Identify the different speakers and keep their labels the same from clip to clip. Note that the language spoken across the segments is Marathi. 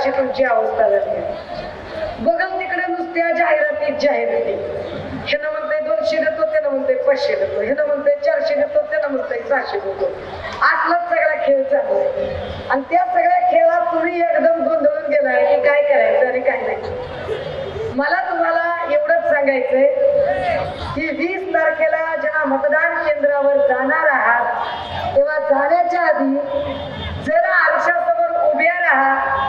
Speaker 1: अशी तुमची अवस्था झाली. बघल तिकडे नुसत्या जाहिराती जाहिराती. ह्यानं म्हणते दोनशे देतो त्यानं म्हणते पाचशे देतो. ह्यानं म्हणते चारशे देतो त्यानं म्हणते सहाशे देतो. असलाच सगळा खेळ चालू आहे. आणि त्या सगळ्या खेळात तुम्ही एकदम गोंधळून गेलाय की काय करायचं आणि काय नाही. मला तुम्हाला एवढंच सांगायचंय की वीस तारखेला जेव्हा मतदान केंद्रावर जाणार आहात तेव्हा जाण्याच्या आधी जरा आरशासमोर उभ्या राहा.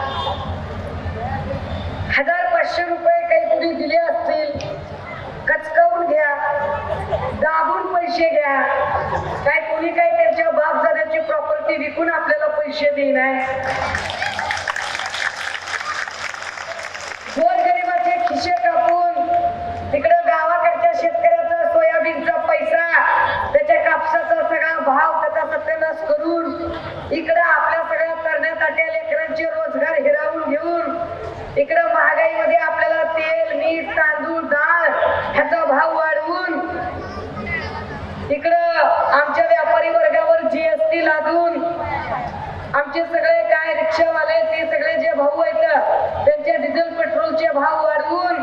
Speaker 1: पाचशे रुपये काही कुणी दिले असतील कचकावून घ्या दाबून पैसे घ्या. काय कुणी काय त्यांच्या बाप जाण्याची प्रॉपर्टी विकून आपल्याला पैसे देणार? गोरगरिबाचे खिशे कापून तिकडं गावाकडच्या शेतकऱ्याचा सोयाबीनचा पैसा त्याच्या कापसाचा सगळा भाव त्याचा सत्यानाश करून इकडं आपल्या सगळ्या करण्यात आलेल्या लेकरांचे रोजगार हिरावून घेऊन इकडं महागाईमध्ये आपल्याला तेल मीठ तांदूळ डाळ ह्याचा भाव वाढवून इकडं आमच्या व्यापारी वर्गावर जीएसटी लादून आमचे सगळे काय रिक्षावाले ते सगळे जे भाऊ आहेत त्यांचे डिझेल पेट्रोलचे भाव वाढवून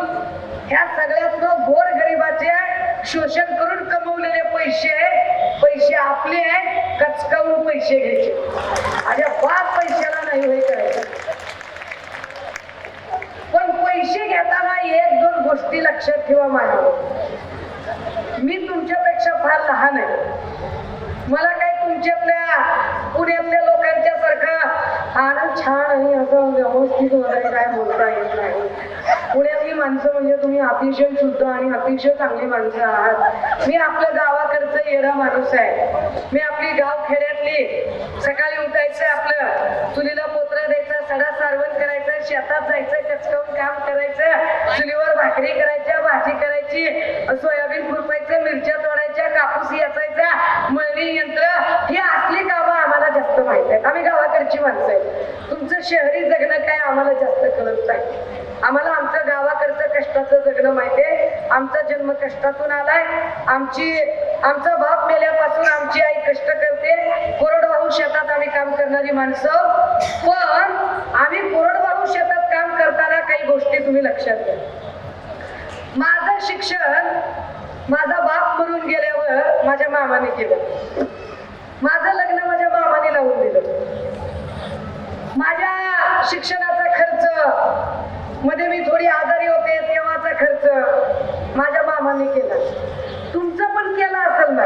Speaker 1: ह्या सगळ्यातनं गोर गरिबाचे शोषण करून कमवलेले पैसे पैसे आपले कचकावून पैसे घ्यायचे. आणि पाच पैशाला नाही हे करायचं. पण पैसे घेताना एक दोन गोष्टी लक्षात ठेवा माझ्या मी तुमच्यापेक्षा फार लहान आहे. मला काही तुमच्यातल्या पुण्यातल्या लोकांच्या सारखं आनंद छान आहे असं व्यवस्थित वगैरे काय बोलता येत नाही. पुण्यातली माणसं म्हणजे तुम्ही अतिशय शुद्ध आणि अतिशय चांगली माणसं आहात. मी आपल्या गावाकडचं येडा माणूस आहे. मी आपली गाव खेड्यातली सकाळी उठायचं आपलं. चुलीला पोत्र द्यायचं सडा सारवण करायचं शेतात जायचं कचकावून काम करायचं चुलीवर भाकरी करायच्या भाजी करायची सोयाबीन खुरपायचं मिरच्या तोडायच्या कापूस याचायचा मळणी यंत्र ही असली कामं आम्हाला जास्त माहीत आहेत. आम्ही गावाकडची माणसं आहे तुमचं शहरी जगणं काय आम्हाला जास्त कळत नाही. आम्हाला आमचं गावाकडचं कष्टाचं जगणं माहिती आहे. आमचा जन्म कष्टातून आलाय. आमची आमचा बाप मेल्यापासून आमची आई कष्ट करते. कोरडवाहू शेतात आम्ही काम करणारी माणसं. पण आम्ही कोरडवाहू शेतात काम करताना काही गोष्टी तुम्ही लक्षात घ्या. माझं शिक्षण माझा बाप मरून गेल्यावर माझ्या मामाने केलं. माझं लग्न माझ्या मामाने लावून दिलं. माझ्या शिक्षणाचा खर्च मध्ये मी थोडी आजारी होते तेव्हाचा खर्च माझ्या मामाने केला. तुमचं पण केला असेल ना?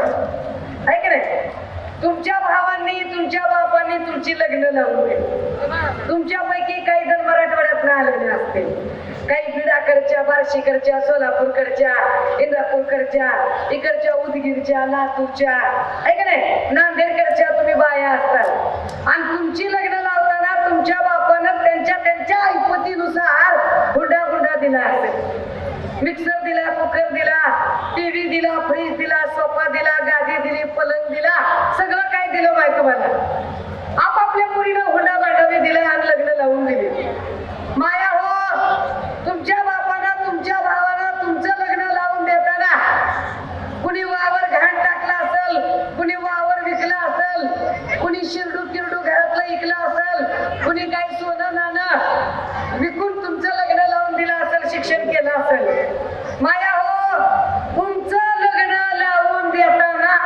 Speaker 1: आहे की नाही? तुमच्या भावांनी तुमच्या बापांनी तुमची लग्न लावून दिली. तुमच्यापैकी काही जण मराठवाड्यात आलेले असतील. काही बिडाकडच्या बार्शीकडच्या सोलापूरकडच्या इंद्रापूरकडच्या इकडच्या उदगीरच्या लातूरच्या. ऐक नाही? नांदेडकडच्या तुम्ही बाया असतात. आणि तुमची लग्न लावताना तुमच्या बापानं त्यांच्या त्यांच्या ऐपतीनुसार हुंडा हुंडा दिला असेल. मिक्सर दिला कुकर दिला टीव्ही दिला फ्रीज दिला सोफा दिला गादी दिली पलंग दिला सगळं काय दिलं माहिती तुम्हाला? आपापल्या मुलीनं हुंडा भांडावी दिला आणि लग्न लावून दिले माया हो तुमच्या बापानं तुमच्या भावानं तुमचं लग्न लावून देताना कुणी वावर घाण टाकला असेल कुणी वावर विकला असेल कुणी शिरडू किरडू घरातलं इकलं असेल कुणी काही सोनं नाणं विकून तुमचं लग्न लावून दिलं असेल शिक्षण केलं असेल माया हो तुमचं लग्न लावून देताना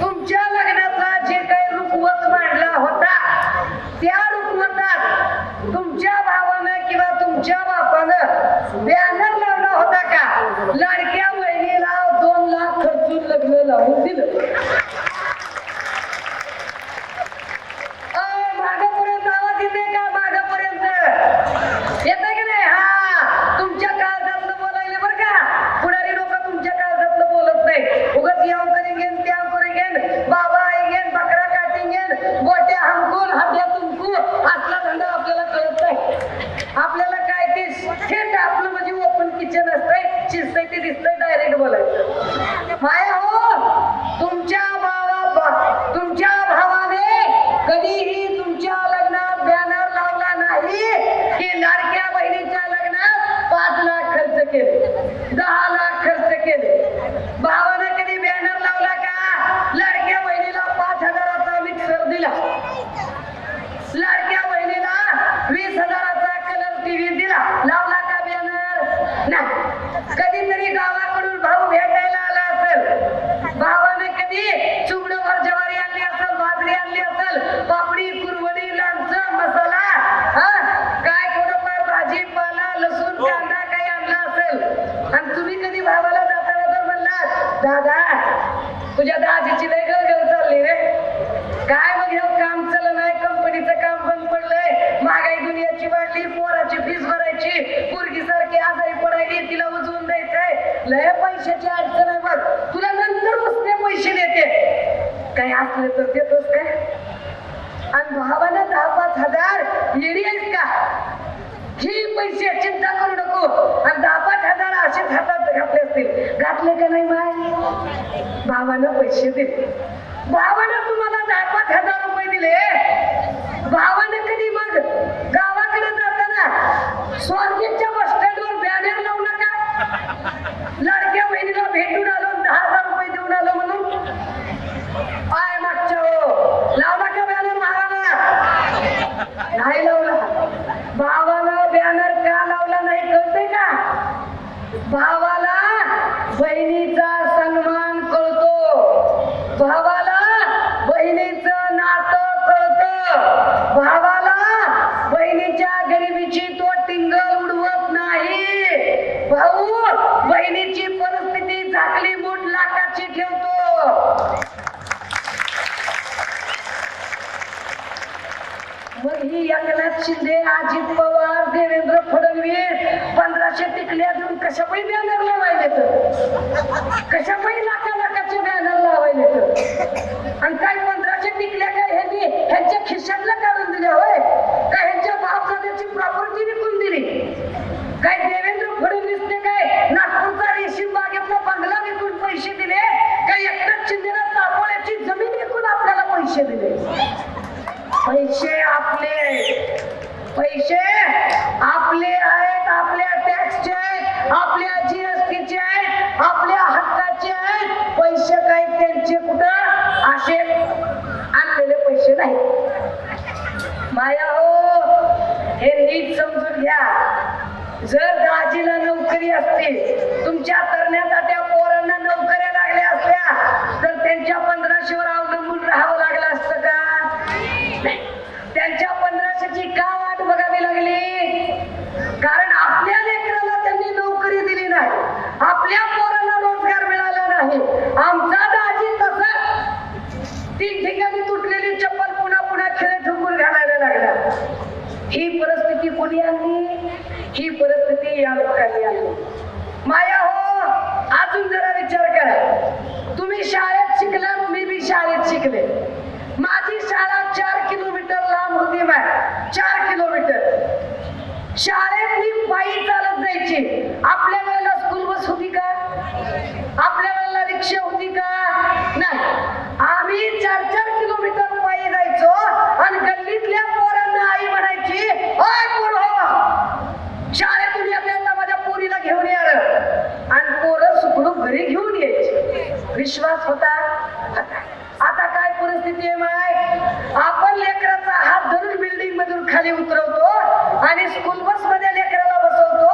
Speaker 1: तुमच्या लग्नातला जे काही रुखवत मांडला होता त्या रुखवतात तुमच्या भावानं किंवा तुमच्या बापानं बॅनर लावला होता का लाडक्या बहिणीला दोन लाख खर्चून लग्न लावून दिलं अय, मागापर्यंत आवाज येते का मागापर्यंत येते की नाही हा तुमच्या काळजातलं बोलायले बरं का पुढारी लोक तुमच्या काळजातलं बोलत नाही उगाच याव करेंगेन त्याव करेंगेन बाबा आईगेन बकरा काटेंगेन गोट्या हमकून हात्या तुमकू असला धंदा आपल्याला कळत नाही आपल्याला काय ते थेट आपलं म्हणजे ओपन किचन असतंय शिजतंय ते दिसतंय डायरेक्ट बोलायचं माया हो तुमच्या भावा भा- तुमच्या भावाने कधीही तुमच्या लग्नात बॅनर लावला नाही की लाडक्या बहिणीच्या लग्नात पाच लाख खर्च केले दहा लाख खर्च केले भावानं कधी बॅनर लावला का लाडक्या बहिणीला पाच हजाराचा मिक्सर दिला लाडक्या बहिणीला वीस हजाराचा नाही कधीतरी गावाकडून भाऊ भेटायला आला असेल भावाने कधी चुगडवर ज्वारी आणली असेल बाजरी आणली असेल पापडी कुरवडी लोणचं मसाला हा काय थोडंफार भाजीपाला लसूण कांदा काही आणला असेल आणि तुम्ही कधी भावाला जाताना तर म्हणला दादा तुझ्या दाजीची लय गळगळ चालली रे. काय मग हे काम चाललं नाही कंपनीचं काम बंद पडलंय. महागाई दुनियाची वाढली पोराची फीस भरायची पोरगी सारखी आजारी पडायली तिला उजवून द्यायचंय. लय पैशाची अडचण आहे बघ. तुला नंतर बसते पैसे देते. काही असले तर देतोस काय आणि भावानं दहा पाच हजार येडी आहेस का? ही पैसे चिंता करू नको आणि दहा पाच हजार असेच घातले असतील घातले का नाही माय? भावानं पैसे दिले. भावानं तुम्हाला दहा पाच हजार रुपये दिले. कशा पण लाखा लाखाचे बॅनर लावायले तर? आणि काय मंत्राचे टिकल्या काय ह्यांनी ह्यांच्या खिशातलं काढून दिल्या होय? काय ह्यांच्या बापजाद्याची प्रॉपर्टी विकून दिली? काय देवेंद्र फडणवीसने काय नागपूरचा रेशीम बागेतला बंगला विकून पैसे दिले? काय एकनाथ शिंदेला तापोळ्याची जमीन विकून आपल्याला पैसे दिले? पैसे आपले. पैसे? जर दाजीला नोकरी असते तुमच्या तरण्याच्या ही परिस्थिती या लोकांनी आली माया हो अजून जरा विचार करा. तुम्ही शाळेत शिकला मी बी शाळेत शिकले. माझी शाळा चार किलोमीटर लांब होती माय. चार किलोमीटर. शाळेत मी पायी चालत जायची. आपल्या वेळेला स्कूल बस होती का आपल्या वेळेला रिक्षा होती का नाही आम्ही चार चार किलोमीटर पायी जायचो आणि गल्लीतल्या पोरांना आई म्हणायची "ओय पोरं, शाळेतून येताना माझ्या पोरीला घेऊन या रे." आणि पोरं सुखरूप घरी घेऊन यायची विश्वास होता होता. आता काय परिस्थिती आहे माय आपण लेकराचा हात धरून बिल्डिंग मधून खाली उतरवतो आणि स्कूल बसमध्ये लेकराला बसवतो.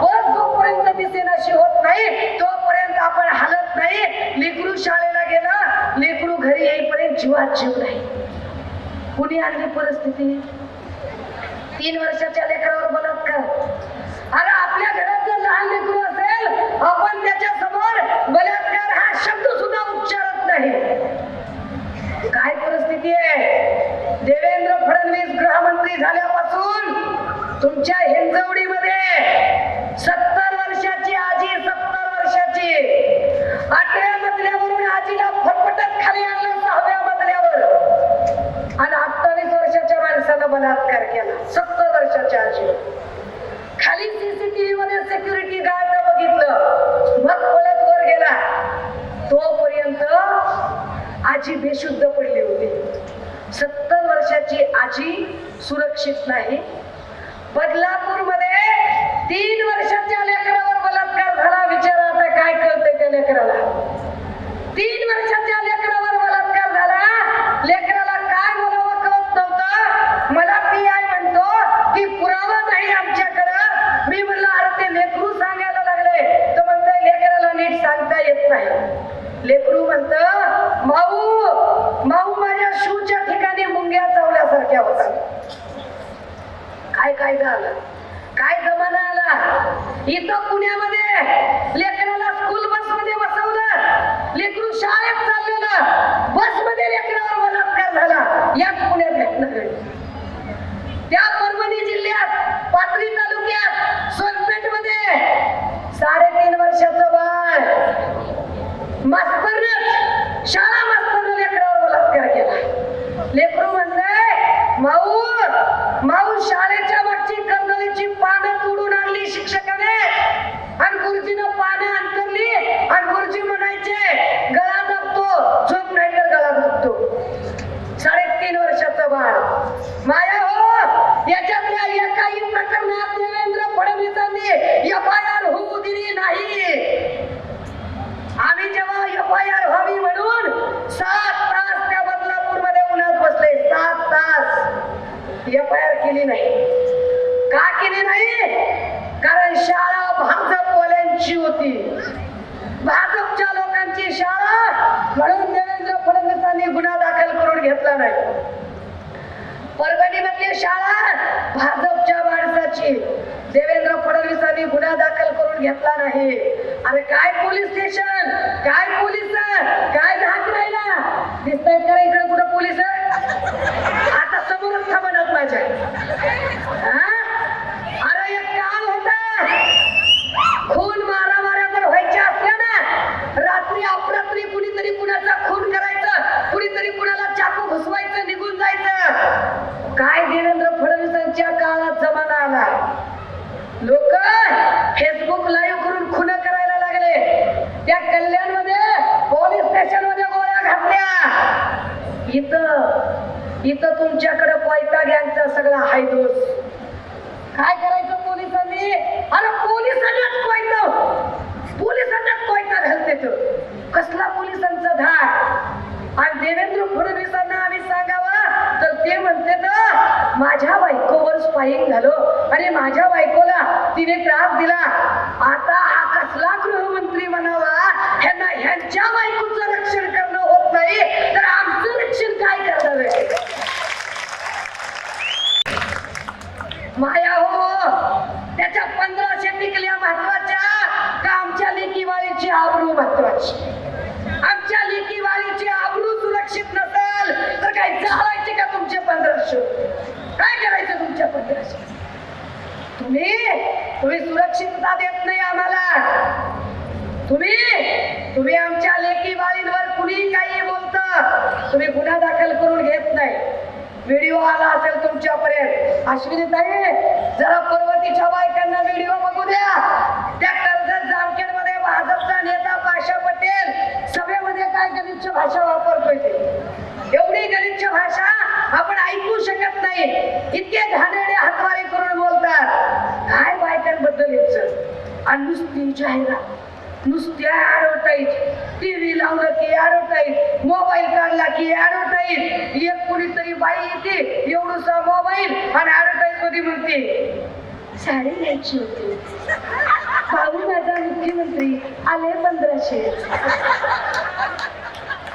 Speaker 1: बस जोपर्यंत दिसेनाशी होत नाही तोपर्यंत आपण हलत नाही. लेकरू शाळेला गेला लेकरू घरी येईपर्यंत जीवात जीव नाही. कुणी आणली परिस्थिती? तीन वर्षाच्या लेकरावर बलात्कार. अरे आपल्या घरात जर लहान लेकरू असेल आपण त्याच्यासमोर बलात्कार हा शब्द सुद्धा उच्चारत नाही. काय परिस्थिती आहे? झाल्यापासून तुमच्या हिंजवडीमध्ये सत्तर वर्षाची आजी सत्तर वर्षाची आठव्या मजल्यावरून आजीला फटफटत खाली आणलं सहाव्या मजल्यावर. आणि अठ्ठावीस वर्षाच्या माणसानं बलात्कार केला सत्तर वर्षाच्या आजी खाली सीसीटीव्ही मध्ये सिक्युरिटी गार्ड बघितलं. मग पळत वर गेला. तोपर्यंत आजी बेशुद्ध पडली होती. सत्तर त्यांची आजी सुरक्षित नाही. बदलापूरमध्ये तीन वर्षाच्या लेकरावर बलात्कार झाला. विचार आता काय कळतंय त्या लेकराला. तीन वर्षात लेकरावर बलात्कार झाला लेकराला काय बोलावं कळत नव्हतं मला पी आय म्हणतो की पुरावा नाही आमच्याकडं मी म्हणलं अरे ते लेकरू सांगायला सारख्या होता काय काय झालं? काय जमाना आला? इथं पुण्यामध्ये लेकराला स्कूल बसमध्ये बसवलं. लेकरू शाळेत चाललेलं. बसमध्ये लेकरावर बलात्कार झाला. याच पुण्यात घटना घडली त्या परभणी जिल्ह्यात पाथरी तालुक्यात सोनपेठमध्ये साडेतीन वर्षाचं बाळ मास्तरनं शाळा मास्तरनं लेकरावर बलात्कार केला लेकरू म्हणलंय माऊ माऊ शाळेच्या मागची कर्दळीची पानं तोडून आणली शिक्षकाने आणि गुरुजीनं पानं अंतरली आणि गुरुजी म्हणायचे गळा दाबतो झोप नाही तर गळा दाबतो साडेतीन वर्षाचं बाळ माया हो याच्यातल्या एकाही प्रकरणात देवेंद्र फडणवीसांनी एफ आय आर होऊ दिली नाही आम्ही जेव्हा एफ आय आर व्हावी म्हणून सात तास त्या बदलापूरमध्ये उन्हात बसले सात तास एफ आय आर केली नाही का केली नाही कारण शाळा भाजपवाल्यांची होती भाजपच्या लोकांची शाळा म्हणून देवेंद्र फडणवीसांनी गुन्हा दाखल करून घेतला नाही परभणी मधली शाळा भाजपच्या माणसाची देवेंद्र फडणवीसांनी गुन्हा दाखल करून घेतला नाही. अरे काय पोलीस स्टेशन? काय पोलीस काय धाक राहिला? दिसतायत का इकडे कुठं पोलीस आता समोरच थांबणार माझ्या. हा? अरे एक काल होता. खून मारा मारा जर व्हायच्या असल्या ना रात्री अपरात्री कुणीतरी कुणाचा खून करायचं कुणीतरी कुणाला चाकू घुसवायचं निघून जायचं. काय देवेंद्र फडणवीसांच्या काळात जमाना आला लोक फेसबुक लाईव्ह करून खुन करायला लागले त्या कल्याणमध्ये पोलीस स्टेशनमध्ये गोळ्या घातल्या इथं इथं तुमच्याकडे कोयता गँगचा सगळा हाय दोष. काय करायचं पोलिसांनी? अरे पोलिसांनाच कोयता? पोलिसांनाच कोयता घालते तो. कसला पोलिसांचा धाक? आणि देवेंद्र फडणवीसांना आम्ही सांगावा? तर ते म्हणते तर माझ्या बायकोवर स्पाईंग झालो. आणि माझ्या बायकोला तिने त्रास दिला. आता हा कसला गृहमंत्री म्हणावा? ह्यांना ह्यांच्या बायकोचं रक्षण करणं होत नाही. तर आमचं रक्षण काय करणार आहे माया हो. त्याच्या पंधराशे टिकल्या महत्त्वाच्या का आमच्या लेकीवाळीची आबरू महत्वाची? आमच्या लेकीवाळीची आबरू सुरक्षित नसेल तर काय चालायचे का तुमचे पंधराशे? काय करायचं तुमच्या पंधराशे? तुम्ही तुम्ही सुरक्षितता देत नाही आम्हाला. तुम्ही तुम्ही आमच्या लेकीवाळींवर कुणी काही बोलत तुम्ही गुन्हा दाखल करून घेत नाही. व्हिडिओ आला असेल तुमच्यापर्यंत. अश्विनी ताई जरा पर्वतीच्या बायकांना व्हिडिओ बघू द्या. त्या कर्जत जामखेडमध्ये भाजपचा नेता पाशा पटेल. सभेमध्ये काय गलिच्छ भाषा वापरतोय ते? एवढी गलिच्छ भाषा आपण ऐकू शकत नाही. इतके घाणेरडे हातवारे करून बोलतात. काय बायकांबद्दल याचं? आणि नुसती जाहिरात. नुसत्या ऍडव्हर्टाईज टीव्ही लावलं की ऍडव्हर्टाईज मोबाईल काढला की ऍडव्हर्टाईज एक कुणीतरी बाई येते एवढूसा मोबाईल आणि ऍडव्हर्टाईजमध्ये म्हणते साडी घ्यायची होती. भाऊ माझा मुख्यमंत्री आले पंधराशे.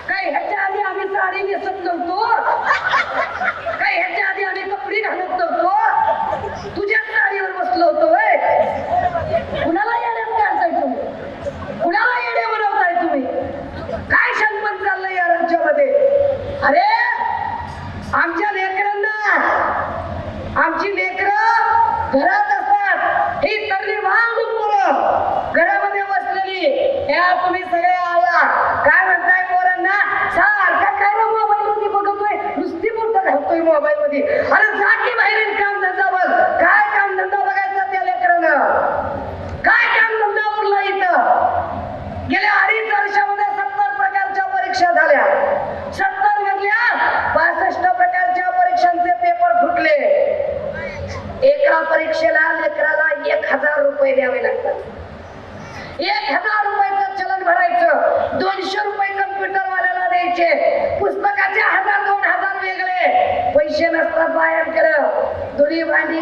Speaker 1: काय ह्याच्या आधी आम्ही साडी नेसत नव्हतो? काय ह्याच्या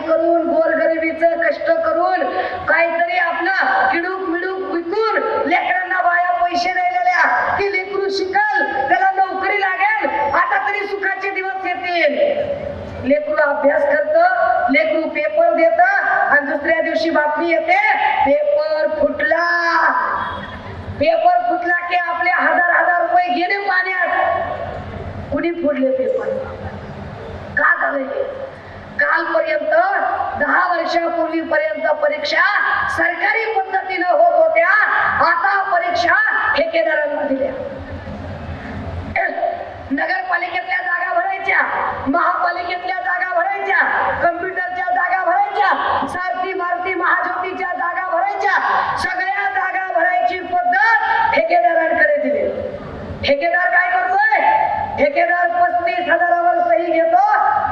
Speaker 1: करून गोरगरिबीचं कष्ट करून काहीतरी आपलं किडूक मिडूक विकून लेकरांना बाया पैसे राहिलेल्या की लेकरू शिकल त्याला नोकरी लागेल आता तरी सुखाचे दिवस येतील. लेकरू अभ्यास करत लेकरू पेपर देत आणि दुसऱ्या दिवशी बातमी येते पेपर फुटला. पेपर फुटला की आपले हजार हजार रुपये गेले पाण्यात. कुणी फुटले पेपर? का झाले कालपर्यंत दहा वर्षापूर्वीपर्यंत परीक्षा सरकारी पद्धतीनं होत होत्या. आता परीक्षा ठेकेदारांना दिल्या. नगरपालिकेतल्या जागा भरायच्या महापालिकेतल्या जागा भरायच्या कम्प्युटरच्या जागा भरायच्या सारथी मारती महाज्योतीच्या जागा भरायच्या सगळ्या जागा भरायची पद्धत ठेकेदारांकडे दिली. ठेकेदार काय ठेकेदार पस्तीस हजारावर सही घेतो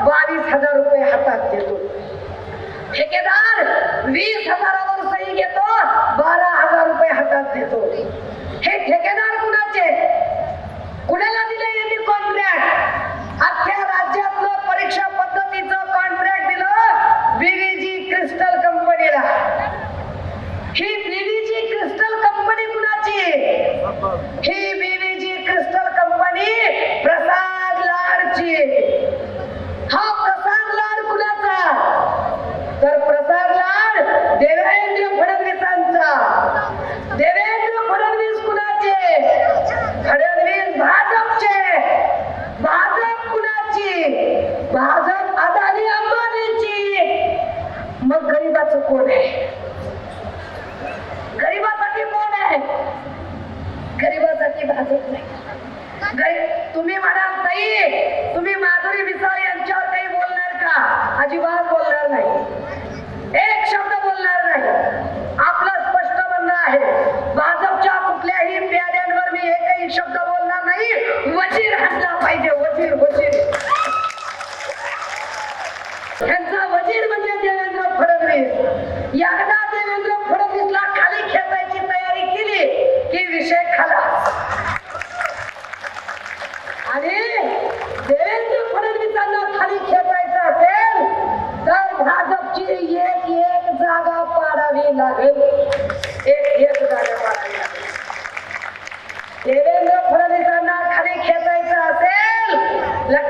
Speaker 1: बावीस हजार रुपये हातात घेतो ठेकेदार वीस हजारावर सही घेतो बारा हजार रुपये हातात देतो. तुम्ही म्हणा तुम्ही माधुरी मिसाळ यांच्यावर काही बोलणार का? अजिबात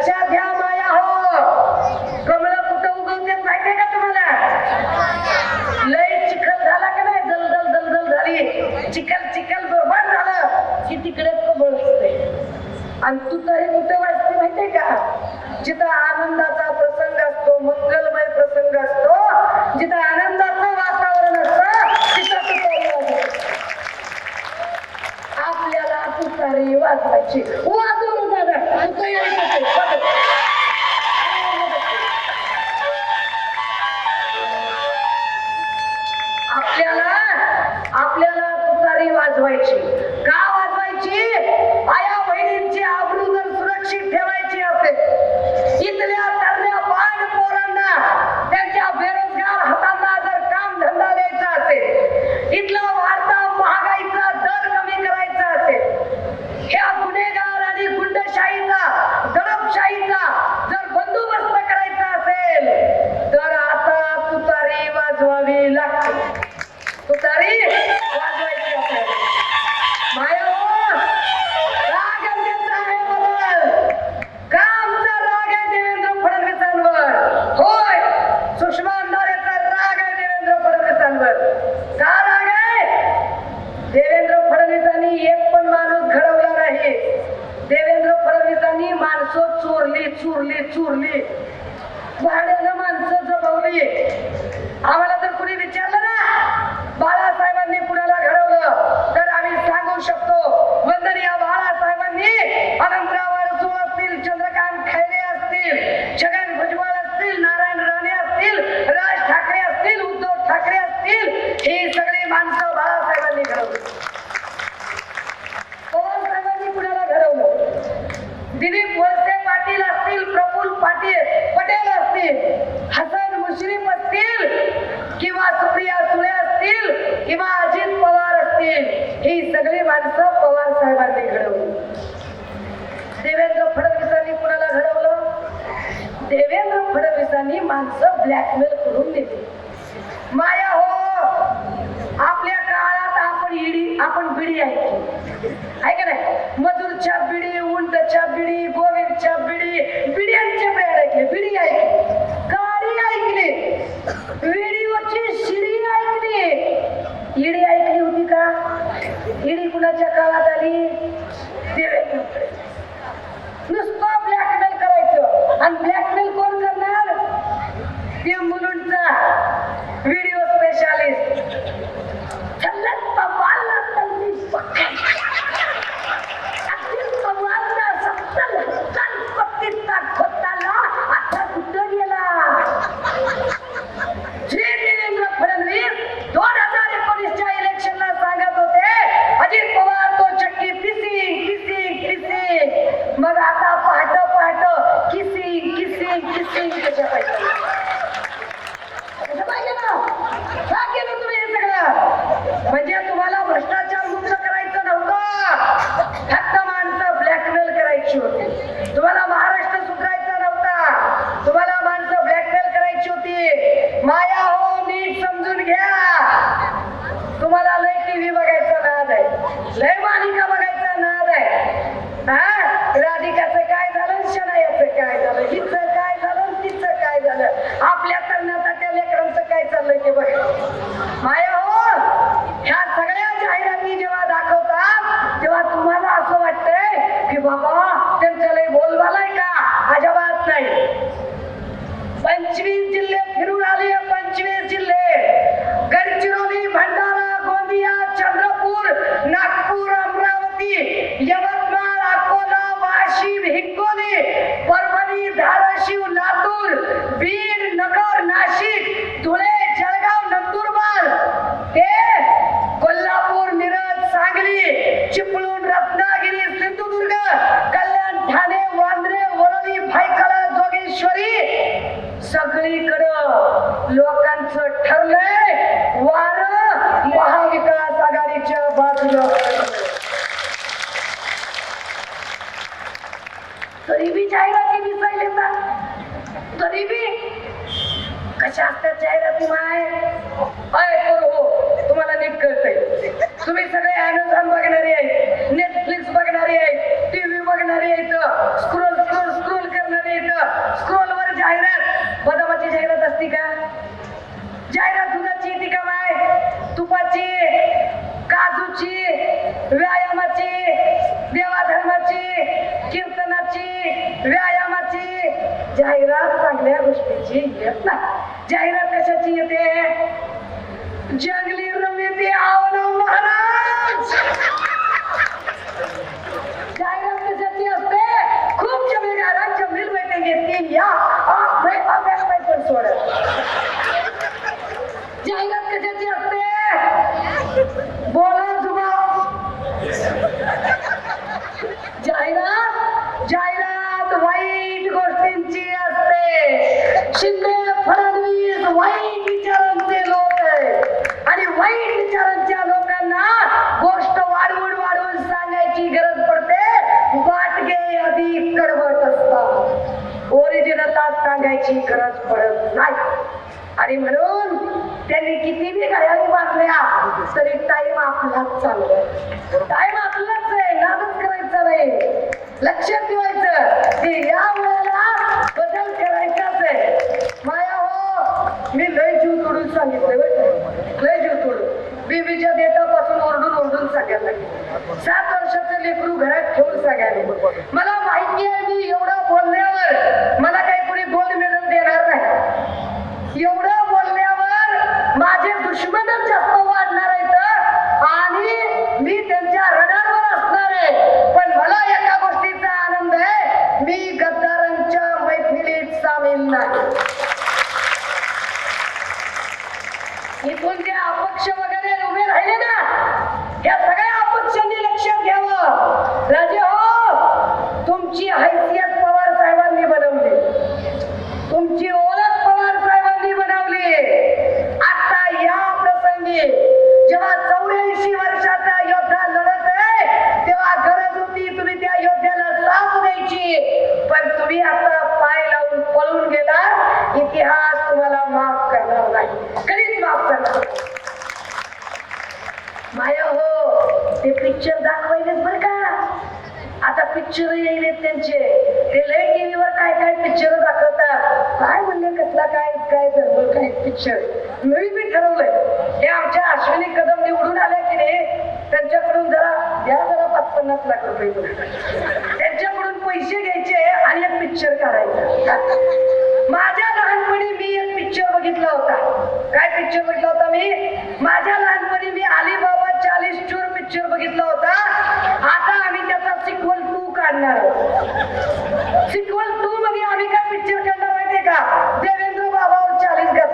Speaker 1: Tchau, tchau. जाहिराती माय काय करू हो? तुम्हाला नीट कळतंय. तुम्ही सगळे अमेझॉन बघणारे आहेत नेटफ्लिक्स बघणारे आहेत टीव्ही बघणारे आहेत स्क्रोल स्क्रोल स्क्रोल करणारे आहेत. स्क्रोल जाहिरात. बदामाची जाहिरात असती का? जाहिरात दुधाची ती का माय तुपाची काजूची व्यायामाची देवाधर्माची कीर्तनाची व्यायामाची. जाहिरात चांगल्या गोष्टीची येत ना जाहिरात कशाची येते जंगली रमेते आवडव महाराज. गायरात कशाची असते? खूप जमीन गायरात जमीन बैठक घेतली या. सोडत टाइम आपलाच आहे नादच करायचा नाही लक्षात ठेवायचं की या वेळेला बदल करायचाच आहे. माया हो मी लय जीव तोडून सांगितलं लय जीव तोडून. बीबीच्या देतापासून ओरडून ओरडून सांगायला सात वर्षाचं लेकरू घरात ठेवून सांगायला मला माहिती आहे मी एवढं बोलण्यावर. शिक्षण नवीन मी ठरवलंय. हे आमच्या अश्विनी कदम निवडून आल्या की नाही त्यांच्याकडून जरा द्या जरा पाच पन्नास लाख रुपये त्यांच्याकडून पैसे घ्यायचे आणि एक पिक्चर काढायचा. माझ्या लहानपणी मी एक पिक्चर बघितला होता. काय पिक्चर बघितला होता मी?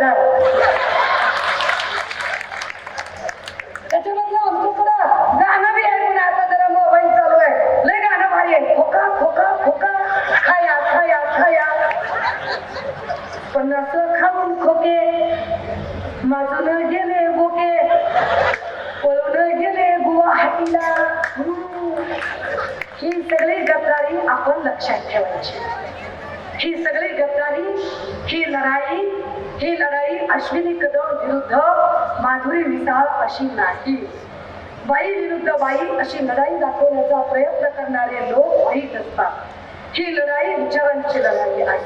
Speaker 1: đây अशी नाही बाई विरुद्ध बाई अशी लढाई दाखवण्याचा प्रयत्न करणारे लोक वाईट असतात. ही लढाई विचारांची लढाई आहे.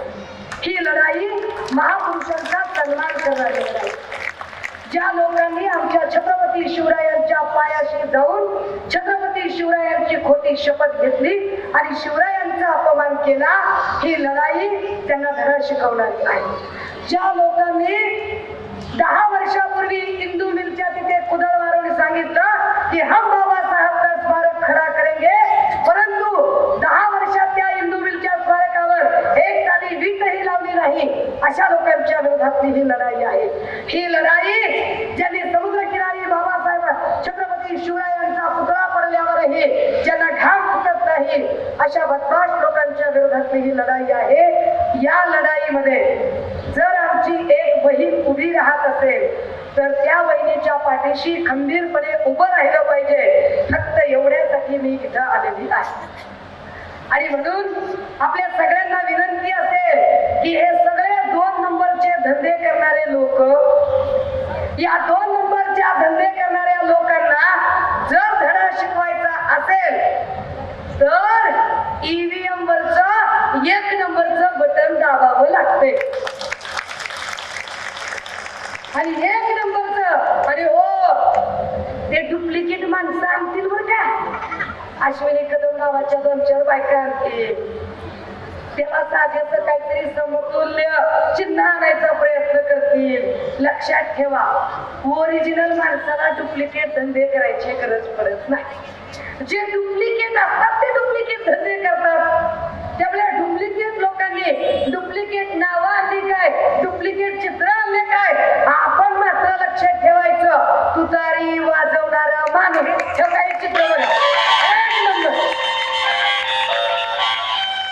Speaker 1: ही लढाई महापुरुषांचा सन्मान करणारी लढाई. ज्या लोकांनी आमच्या छत्रपती शिवरायांच्या पायाशी जाऊन छत्रपती शिवरायांची खोटी शपथ घेतली आणि शिवरायांचा अपमान केला ही लढाई त्यांना धडा शिकवणार आहे. ज्या लोकांनी दहा वर्षापूर्वी इंदू मिलच्या तिथे कुदळ मारून सांगितलं की हम बाबासाहेब का स्मारक खडा करेंगे? परंतु दहा वर्षात त्या इंदू मिलच्या स्मारकावर एक साधी वीटही लावली नाही. अशा लोकांच्या विरोधातली ही लढाई आहे. ही लढाई ज्यांनी समुद्रकिनारी बाबासाहेब छत्रपती शिवरायांचा पुतळा पडल्यावरही ज्यांना घाम फुटत नाही अशा बदमाश लोकांच्या विरोधातली ही लढाई आहे. या लढाईमध्ये जर आमची वही बहीण उभी राहत असेल तर त्या वहिनीच्या पाठीशी खंबीरपणे उभं राहिलं पाहिजे. फक्त एवढ्यासाठी मी इथं आलेली आहे. आणि म्हणून आपल्या सगळ्यांना विनंती असेल की हे सगळे दोन नंबरचे धंदे करणारे लोक या दोन नंबरच्या धंदे करणाऱ्या लोकांना जर धडा शिकवायचा असेल तर ईव्हीएम वरच एक नंबरचं बटन दाबावं लागते आणि एक नंबरचं अरे हो. ते डुप्लिकेट माणसं आणतील बर का? अश्विनी कदम नावाच्या दोन चार बायका आणतील. त्याला साध्याचं काहीतरी समतुल्य चिन्ह आणायचा प्रयत्न करतील. लक्षात ठेवा ओरिजिनल माणसाला डुप्लिकेट धंदे करायची गरज पडत नाही. जे डुप्लिकेट असतात ते डुप्लिकेट धंदे करतात. त्यामुळे डुप्लिकेट लोकांनी डुप्लिकेट नावं आणली काय? डुप्लिकेट चित्र आणले काय? आपण मात्र लक्षात ठेवायचं तुतारी वाजवणार माणूस हे काही चित्र बघा